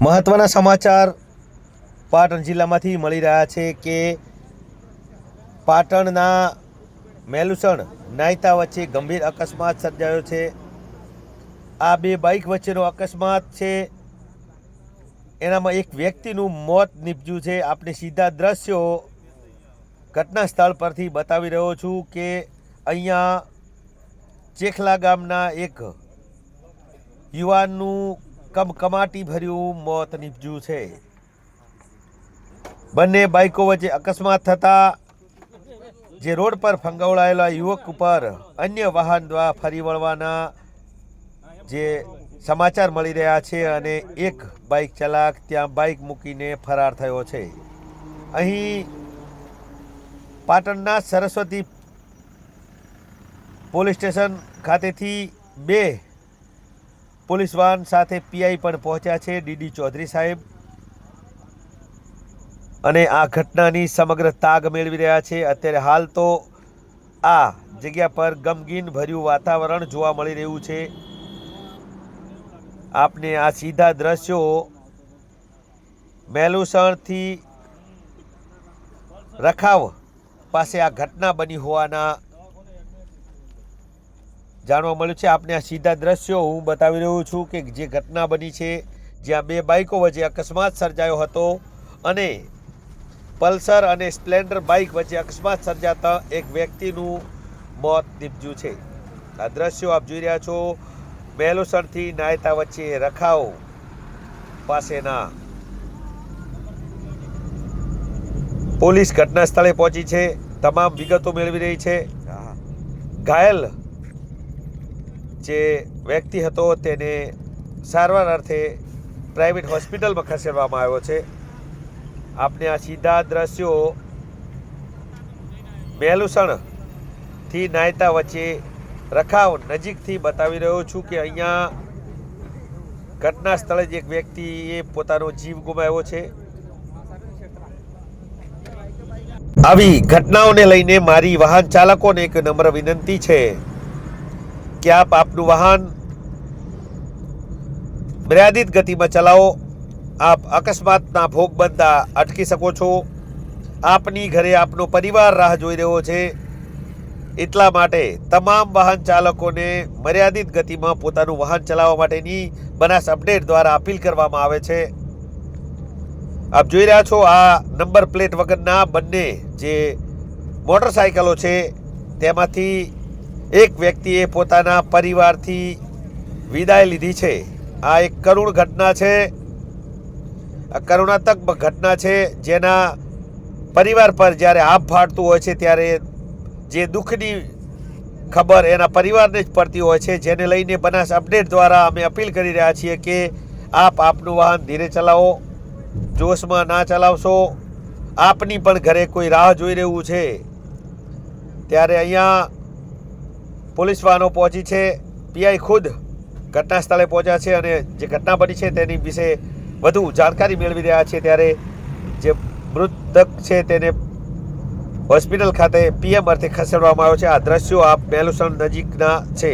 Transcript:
મહત્વના સમાચાર પાટણ જિલ્લામાંથી મળી રહ્યા છે કે પાટણના મેલુસણ નાયતા વચ્ચે ગંભીર અકસ્માત સર્જાયો છે. આ બે બાઇક વચ્ચેનો અકસ્માત છે. એનામાં એક વ્યક્તિનું મોત નીપજ્યું છે. આપણે સીધા દ્રશ્યો ઘટના સ્થળ પરથી બતાવી રહ્યો છું કે અહીંયા ચેખલા ગામના એક યુવાનનું કમકમાટી ભર્યું મોત નીપજ્યું છે. બંને બાઇકો વચ્ચે અકસ્માત થતા જે રોડ પર ફંગવડાયેલા યુવક ઉપર અન્ય વાહન દ્વારા ફરી વળવાના જે સમાચાર મળી રહ્યા છે અને એક બાઇક ચાલક ત્યાં બાઇક મૂકીને ફરાર થયો છે. અહીં પાટણના સરસ્વતી પોલીસ સ્ટેશન ખાતેથી બે પોલીસ વાહન સાથે પીઆઈ પણ પહોંચ્યા છે, ડીડી ચૌધરી સાહેબ. અને આ ઘટનાની સમગ્ર તાગ મેળવી રહ્યા છે. અત્યારે હાલ તો આ જગ્યા પર ગમગીન ભર્યું વાતાવરણ જોવા મળી રહ્યું છે. આપને આ સીધા દ્રશ્યો મેલુસણથી રખાવ પાસે આ ઘટના બની હોવાના જાણવા મળ્યું છે આપને આ સીધા દ્રશ્યો હું બતાવી રહ્યો છું કે જે ઘટના બની છે જ્યાં બે બાઇકો વચ્ચે અકસ્માત સર્જાયો હતો અને પલ્સર અને સ્પ્લેન્ડર બાઇક વચ્ચે અકસ્માત સર્જાતા એક વ્યક્તિનું મોત નીપજ્યું છે. આ દ્રશ્યો આપ જોઈ રહ્યા છો મેલુસણથી નાયતા વચ્ચે રખાવ પાસેના. પોલીસ ઘટના સ્થળે પહોંચી છે તમામ વિગતો મેળવી રહી છે. ઘાયલ જે વ્યક્તિ હતો તેને સારવાર અર્થે પ્રાઇવેટ હોસ્પિટલમાં ખસેડવામાં આવ્યો છે. આપને આ સીધા દ્રશ્યો મેલુસણથી નાયતા વચ્ચે રખાવ નજીકથી બતાવી રહ્યો છું કે અહીંયા ઘટના સ્થળે જ એક વ્યક્તિએ પોતાનો જીવ ગુમાવ્યો છે. આવી ઘટનાઓને લઈને મારી વાહન ચાલકોને એક નમ્ર વિનંતી છે. કે આપ આપનું વાહન મર્યાદિત ગતિમાં ચલાવો. આપ અકસ્માતના ભોગ બનતા અટકી શકો છો. આપની ઘરે આપનો પરિવાર રાહ જોઈ રહ્યો છે. એટલા માટે તમામ વાહન ચાલકોને મર્યાદિત ગતિમાં પોતાનું વાહન ચલાવવા માટેની બનાસ અપડેટ દ્વારા અપીલ કરવામાં આવે છે. આપ જોઈ રહ્યા છો આ નંબર પ્લેટ વગરના બંને જે મોટરસાયકલો છે, તેમાંથી એક વ્યક્તિએ પોતાના પરિવારથી વિદાય લીધી છે. આ એક કરુણ ઘટના છે. કરુણાત્મક ઘટના છે જેના પરિવાર પર જ્યારે આભ ફાટતું હોય છે ત્યારે જે દુઃખની ખબર એના પરિવારને જ પડતી હોય છે. જેને લઈને બનાસ અપડેટ દ્વારા અમે અપીલ કરી રહ્યા છીએ કે આપ આપનું વાહન ધીરે ચલાવો, જોશમાં ના ચલાવશો, આપની પણ ઘરે કોઈ રાહ જોઈ રહ્યું છે. ત્યારે અહીંયા પોલીસ વાહનો પહોંચી છે. પીઆઈ ખુદ ઘટના સ્થળે પહોંચ્યા છે અને જે ઘટના બની છે તેની વિશે વધુ જાણકારી મેળવી રહ્યા છે ત્યારે જે મૃતક છે તેને હોસ્પિટલ ખાતે પીએમ અર્થે ખસેડવામાં આવ્યો છે. આ દ્રશ્યો આપ મેલુસણ નજીકના છે.